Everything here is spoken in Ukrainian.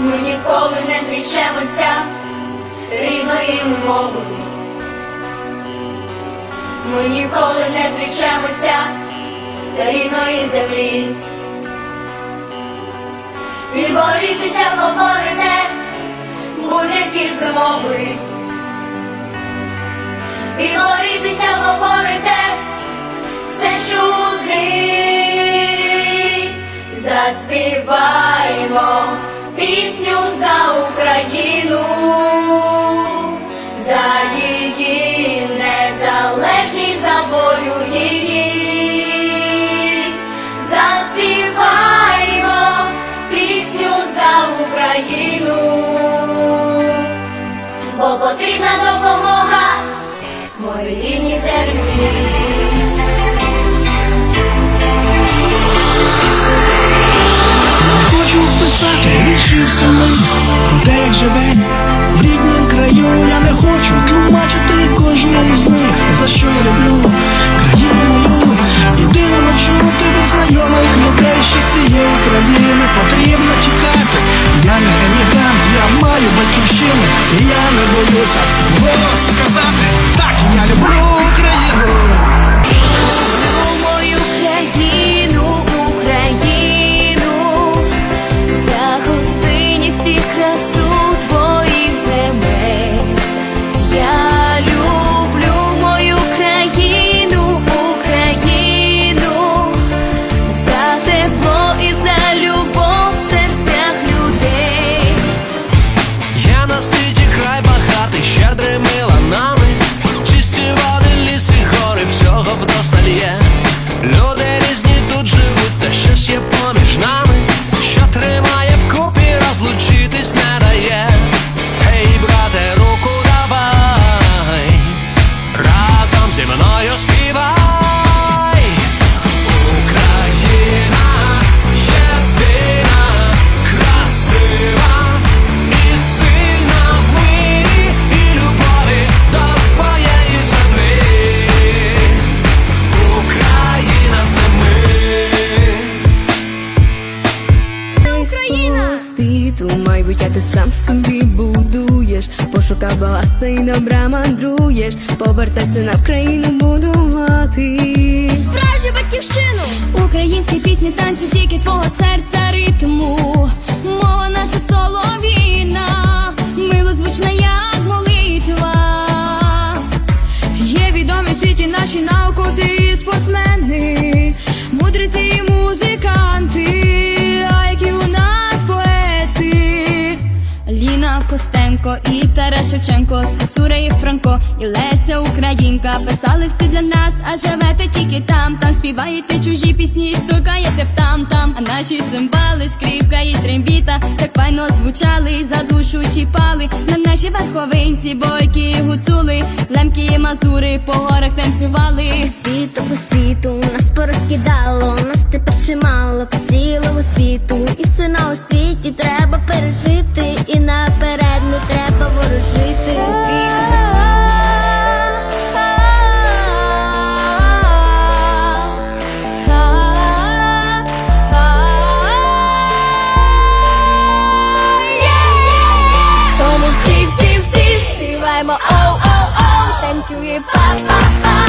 Ми ніколи не зрічемося рідної мови. Ми ніколи не зрічемося рідної землі. І борітися говорите будь-які змови. І борітися говорите все, що у злі. Заспіваємо живеться в ріднім краю. Я не хочу тлумачити кожному з них, за що я люблю собі будуєш, пошукав і добра мандруєш, повертайся на Вкраїну будувати. Справжню батьківщину! Українські пісні, танці, тільки твого серця ритму. Мова наша солов'їна, милозвучна, як молитва. Є відомі світі наші науковці і спортсмени, мудреці і музиканти, Костенко і Тарас Шевченко, Сусура і Франко, і Леся Українка. Писали всі для нас, а живете тільки там, там співаєте чужі пісні, стукаєте в там там, а наші цимбали, скрипка і трембіта, так файно звучали, за душу чіпали, на наші верховинці, бойки гуцули, лемки і мазури по горах танцювали. I'm oh, oh, oh, to you, pa.